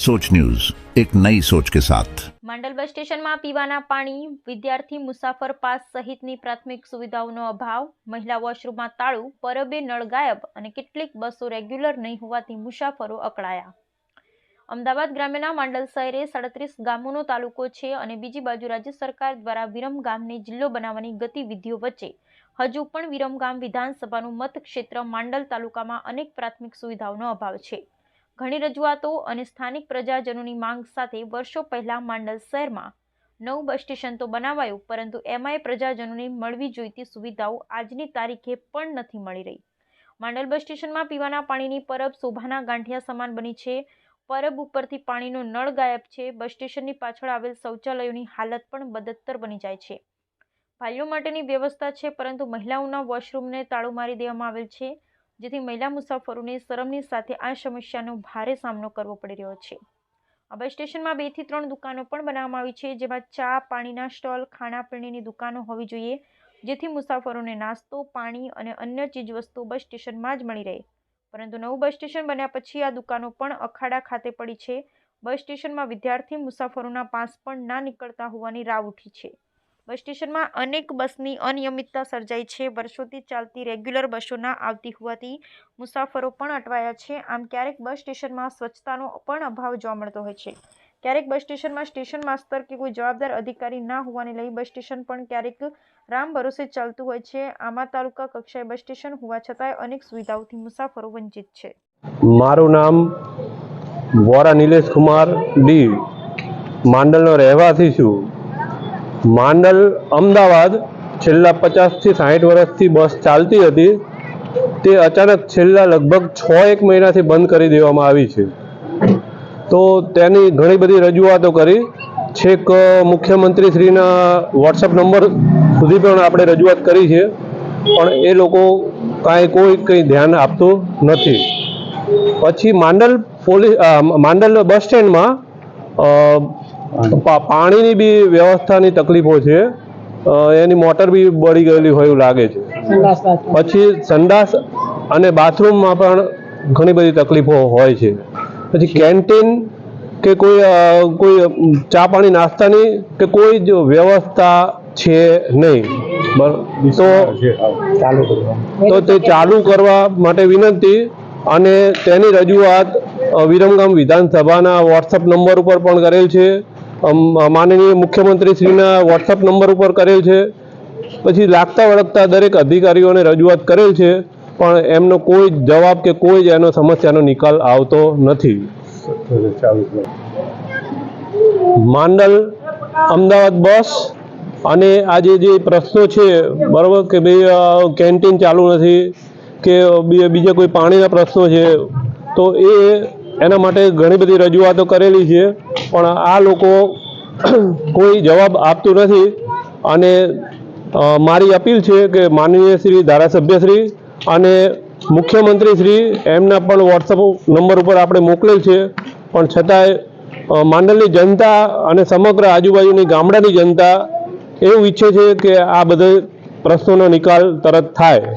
सोच न्यूज एक नई सोच के साथ માંડલ બસ સ્ટેશનમાં પીવાના પાણી વિદ્યાર્થી મુસાફર પાસ સહિતની પ્રાથમિક સુવિધાઓનો અભાવ મહિલા વોશરૂમમાં તાળું પરબે નળ ગાયબ અને કેટલીક બસો રેગ્યુલર નહીં હોવાથી મુસાફરો અકળાયા અમદાવાદ ગ્રામ્યના માંડલ શહેરે સાડત્રીસ ગામોનો તાલુકો છે અને બીજી બાજુ રાજ્ય સરકાર દ્વારા વિરમ ગામને જિલ્લો બનાવવાની ગતિવિધિઓ વચ્ચે હજુ પણ વિરમગામ વિધાનસભાનું મતક્ષેત્ર માંડલ તાલુકામાં અનેક પ્રાથમિક સુવિધાઓનો અભાવ છે ઘણી રજૂઆતો અને સ્થાનિક પ્રજાજનોની માંગ સાથે વર્ષો પહેલા માંડલ શહેરમાં નવું બસ સ્ટેશન તો બનાવાયું, પરંતુ એમાંય પ્રજાજનોને મળવી જોઈતી સુવિધાઓ આજની તારીખે પણ નથી મળી રહી. માંડલ બસ સ્ટેશનમાં પીવાના પાણીની પરબ શોભાના ગાંઠિયા સમાન બની છે. પરબ ઉપરથી પાણીનો નળ ગાયબ છે. બસ સ્ટેશનની પાછળ આવેલ શૌચાલયોની હાલત પણ બદતર બની જાય છે. ભાઈઓ માટેની વ્યવસ્થા છે, પરંતુ મહિલાઓના વોશરૂમને તાળું મારી દેવામાં આવેલ છે. જેથી મહિલા મુસાફરોને શરમની સાથે આ સમસ્યાનો ભારે સામનો કરવો પડી રહ્યો છે. આ બસ સ્ટેશનમાં બેથી ત્રણ દુકાનો પણ બનાવવામાં આવી છે, જેમાં ચા, પાણીના સ્ટોલ ખાણાપીણીની દુકાનો હોવી જોઈએ, જેથી મુસાફરોને નાસ્તો, પાણી અને અન્ય ચીજવસ્તુઓ બસ સ્ટેશનમાં જ મળી રહે. પરંતુ નવું બસ સ્ટેશન બન્યા પછી આ દુકાનો પણ અખાડા ખાતે પડી છે. બસ સ્ટેશનમાં વિદ્યાર્થી મુસાફરોના પાસ પણ ના નીકળતા હોવાની રાવ ઉઠી છે. બસ સ્ટેશનમાં અનેક બસની અનિયમિતતા સર્જાઈ છે. વર્ષોથી ચાલતી રેગ્યુલર બસો ના આવતી હોવાથી મુસાફરો પણ અટવાયા છે. આમ ક્યારેક બસ સ્ટેશનમાં સ્વચ્છતાનો પણ અભાવ જોવા મળતો હોય છે. ક્યારેક બસ સ્ટેશનમાં સ્ટેશન માસ્તર કે કોઈ જવાબદાર અધિકારી ના હોવાને લઈ બસ સ્ટેશન પણ ક્યારેક રામ ભરોસે ચાલતું હોય છે. આમાં તાલુકા કક્ષાએ બસ સ્ટેશન હોવા છતાંય અનેક સુવિધાઓથી મુસાફરો વંચિત છે. મારું નામ વોરા નિલેશ કુમાર ડી. માંડલનો રહેવાસી છું. માંડલ, અમદાવાદ છેલ્લા પચાસથી સાઠ વર્ષથી બસ ચાલતી હતી. તે અચાનક છેલ્લા લગભગ છ એક મહિનાથી બંધ કરી દેવામાં આવી છે. તો તેની ઘણી બધી રજૂઆતો કરી. છેક મુખ્યમંત્રીશ્રીના વોટ્સઅપ નંબર સુધી પણ આપણે રજૂઆત કરી છે. પણ એ લોકો કાંઈ કોઈ કંઈ ધ્યાન આપતું નથી. પછી માંડલ પોલીસ માંડલ બસ સ્ટેન્ડમાં પાણીની બી વ્યવસ્થાની તકલીફો છે. એની મોટર બી બળી ગયેલી હોય એવું લાગે છે. પછી સંડાસ અને બાથરૂમમાં પણ ઘણી બધી તકલીફો હોય છે. પછી કેન્ટીન કે કોઈ કોઈ ચા પાણી નાસ્તાની કે કોઈ જ વ્યવસ્થા છે નહીં. તો તો તે ચાલુ કરવા માટે વિનંતી અને તેની રજૂઆત વિરમગામ વિધાનસભાના વોટ્સઅપ નંબર ઉપર પણ કરેલ છે. માનનીય મુખ્યમંત્રીશ્રીના વોટ્સઅપ નંબર ઉપર કરેલ છે. પછી લાગતા વળગતા દરેક અધિકારીઓને રજૂઆત કરેલ છે, પણ એમનો કોઈ જ જવાબ કે કોઈ જ એનો સમસ્યાનો નિકાલ આવતો નથી. માંડલ, અમદાવાદ બસ અને આજે જે પ્રશ્નો છે, બરાબર કે ભાઈ કેન્ટીન ચાલુ નથી, કે બીજા કોઈ પાણીના પ્રશ્નો છે, તો એ એના માટે ઘણી બધી રજૂઆતો કરેલી છે. પણ આ લોકો કોઈ જવાબ આપતું નથી. અને મારી અપીલ છે કે માનનીય શ્રી ધારાસભ્યશ્રી અને મુખ્યમંત્રીશ્રી એમના પણ વોટ્સઅપ નંબર ઉપર આપણે મોકલેલ છે. પણ છતાંય માંડલની જનતા અને સમગ્ર આજુબાજુની ગામડાની જનતા એવું ઈચ્છે છે કે આ બધા પ્રશ્નોનો નિકાલ તરત થાય.